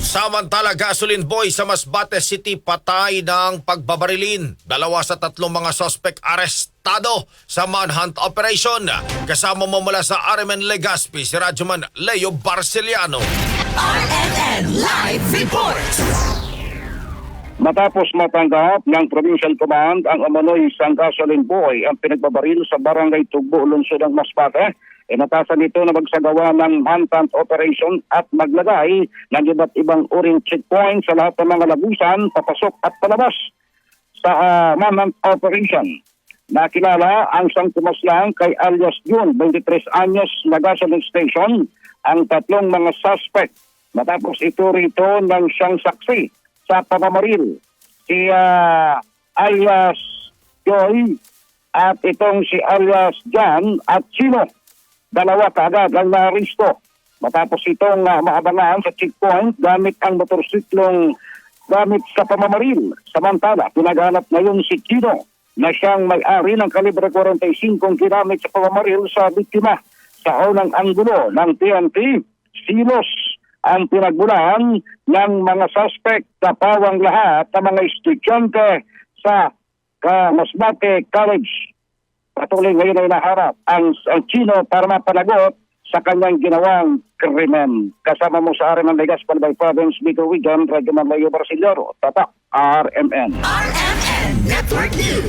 Samantala, gasoline boy sa Masbate City patay ng pagbabarilin. Dalawa sa tatlong mga suspect arestado sa manhunt operation. Kasama mo mula sa RMN Legazpi si Radyoman Leo Barceliano. RNN Live Report! Matapos matanggap ng Provincial Command ang umano'y isang gasoline boy ang pinagbabaril sa barangay Tugbo, Lungsod ng Masbate, inatasan nito na magsagawa ng manhunt operation at maglagay ng iba't ibang uring checkpoint sa lahat ng mga labusan, papasok at palabas sa uh, manhunt operation. Nakilala ang San Tomas lang kay alias June, 23 anyos na gasoline station, ang tatlong mga suspect. Matapos ito rito ng siyang saksi sa pamamaril. Si ah, alias Joy at itong si alias Jan at Chino. Dalawa kaagad ang naristo. Matapos itong uh, maabangan sa checkpoint gamit ang motorsiklong gamit sa pamamaril. Samantala, pinaghanap ngayon si Chino na siyang may-ari ng kalibre 45 ginamit sa pamamaril sa biktima. Sa unang anggulo ng PNP, silos ang pinagbulaan ng mga suspect sa pawang lahat ng mga estudyante sa uh, Masbate College. Patuloy ngayon ay naharap ang, ang Chino para mapanagot sa kanyang ginawang krimen. Kasama mo sa RMN Legas, Palbay Province, Bicol Region, Radyo Malayo, Brasileiro, Tatak, RMN. RNN Network News!